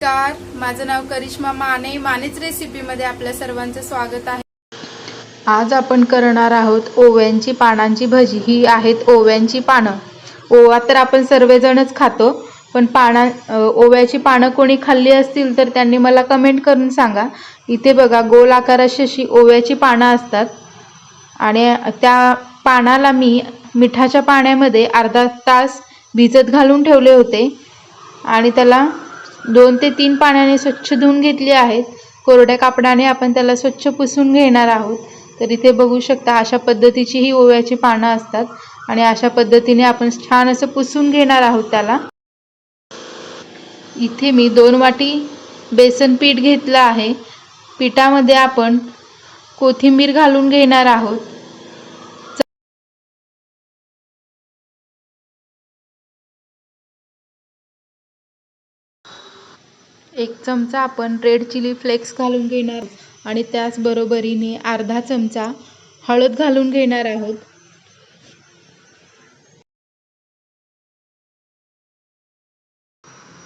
नमस्कार माझं नाव करिश्मा माने. मानेच रेसिपीमध्ये आपल्या सर्वांचं स्वागत आहे. आज आपण करणार आहोत ओव्यांची पानांची भजी. ही आहेत ओव्यांची पानं. ओवा तर आपण सर्वजणच खातो पण पाना ओव्याची पानं कोणी खाल्ली असतील तर त्यांनी मला कमेंट करून सांगा. इथे बघा गोल आकाराशी अशी ओव्याची पानं असतात. आणि त्या पानाला मी मिठाच्या पाण्यामध्ये अर्धा तास भिजत घालून ठेवले होते. आणि त्याला दोन ते तीन पाण्याने स्वच्छ धुवून घेतली आहेत. कोरड्या कापडाने आपण त्याला स्वच्छ पुसून घेणार आहोत. तर इथे बघू शकता अशा पद्धतीची ही ओव्याची पानं असतात आणि अशा पद्धतीने आपण छान असं पुसून घेणार आहोत त्याला. इथे मी दोन वाटी बेसन पीठ घेतलं आहे. पिठामध्ये आपण कोथिंबीर घालून घेणार आहोत. एक चमचा आपण रेड चिली फ्लेक्स घालून घेणार आणि त्याच बरोबरीने अर्धा चमचा हळद घालून घेणार आहोत.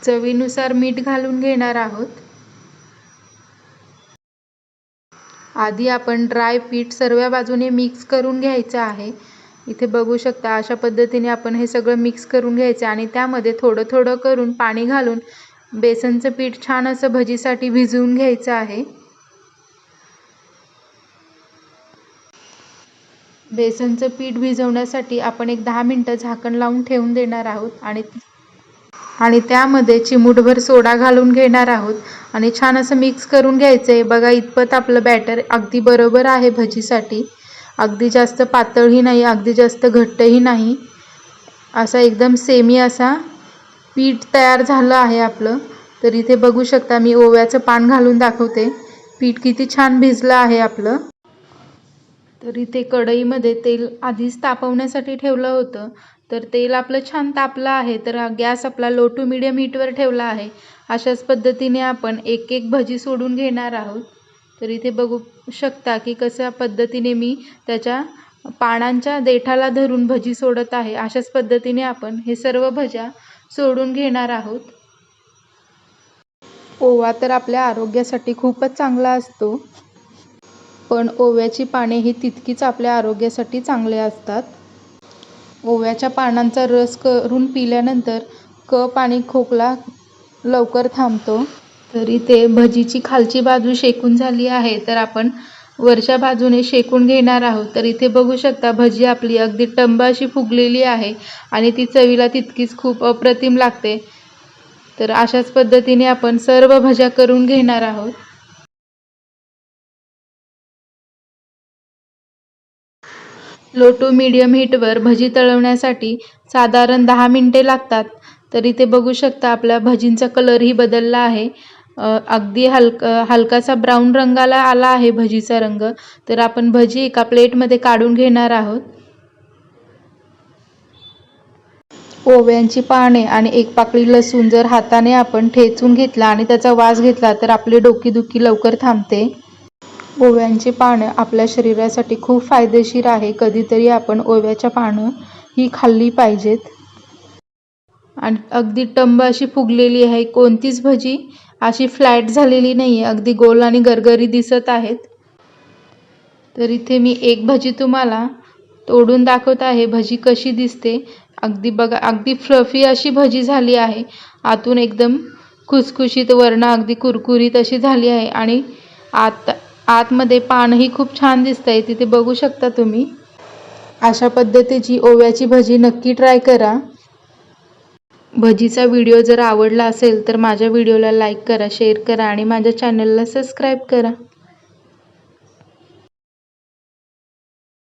चवीनुसार मीठ घालून घेणार आहोत. आधी आपण ड्राय पीठ सर्व बाजूने मिक्स करून घ्यायचं आहे. इथे बघू शकता अशा पद्धतीने आपण हे सगळं मिक्स करून घ्यायचं आणि त्यामध्ये थोडं थोडं करून पाणी घालून बेसनचं पीठ छान असं भजीसाठी भिजवून घ्यायचं आहे. बेसनचं पीठ भिजवण्यासाठी आपण एक दहा मिनटं झाकण लावून ठेवून देणार आहोत आणि आणि त्यामध्ये चिमूटभर सोडा घालून घेणार आहोत. आणि छान असं मिक्स करून घ्यायचं आहे बघा इतपत आपलं बॅटर अगदी बरोबर आहे भजीसाठी. अगदी जास्त पातळही नाही अगदी जास्त घट्टही नाही. असा एकदम सेमी असा पीठ तयार झालं आहे आपलं. तर इथे बघू शकता मी ओव्याचं पान घालून दाखवते. पीठ किती छान भिजलं आहे आपलं. तर इथे कढईमध्ये तेल आधीच तापवण्यासाठी ठेवलं होतं. तर तेल आपलं छान तापलं आहे. तर हा गॅस आपला लो टू मिडियम हीटवर ठेवला आहे. अशाच पद्धतीने आपण एक एक भजी सोडून घेणार आहोत. तर इथे बघू शकता की कशा पद्धतीने मी त्याच्या पानांच्या देठाला धरून भजी सोडत आहे. अशाच पद्धतीने आपण हे सर्व भज्या सोडून घेणार आहोत. ओवा तर आपल्या आरोग्यासाठी खूपच चांगला असतो. पण ओव्याची पाने ही तितकीच आपल्या आरोग्यासाठी चांगले असतात. ओव्याच्या पानांचा रस करून पिल्यानंतर कप आणि खोकला लवकर थांबतो. तरी ते भजीची खालची बाजू शेकून झाली आहे तर आपण वरच्या बाजूने शेकून घेणार आहोत. तर इथे बघू शकता भजी आपली अगदी टंब अशी फुगलेली आहे आणि ती चवीला तितकीच खूप अप्रतिम लागते. तर अशाच पद्धतीने आपण सर्व भज्या करून घेणार आहोत. लो टू मीडियम हीटवर भजी तळवण्यासाठी साधारण दहा मिनटे लागतात. तर इथे बघू शकता आपल्या भजींचा कलरही बदलला आहे. अगदी हलक हलकासा ब्राऊन रंगाला आला आहे भजीचा रंग. तर आपण भजी एका प्लेटमध्ये काढून घेणार आहोत. ओव्यांची पाने आणि एक पाकळी लसूण जर हाताने आपण ठेचून घेतला आणि त्याचा वास घेतला तर आपली डोकीदुखी लवकर थांबते. ओव्यांची पानं आपल्या शरीरासाठी खूप फायदेशीर आहे. कधीतरी आपण ओव्याच्या पानं ही खाल्ली पाहिजेत. आणि अगदी टंब अशी फुगलेली आहे. कोणतीच भजी अशी फ्लॅट झालेली नाही आहे अगदी गोल आणि गरगरी दिसत आहेत. तर इथे मी एक भजी तुम्हाला तोडून दाखवत आहे. भजी कशी दिसते? अगदी बघा अगदी फ्लफी अशी भजी झाली आहे. आतून एकदम खुसखुशीत वर्ण अगदी कुरकुरीत अशी झाली आहे. आणि आत आतमध्ये पानही खूप छान दिसत आहे. तिथे बघू शकता तुम्ही. अशा पद्धतीची ओव्याची भजी नक्की ट्राय करा. भजीचा व्हिडिओ जर आवडला असेल तर माझ्या व्हिडिओला लाईक करा शेअर करा आणि माझ्या चॅनलला सबस्क्राईब करा.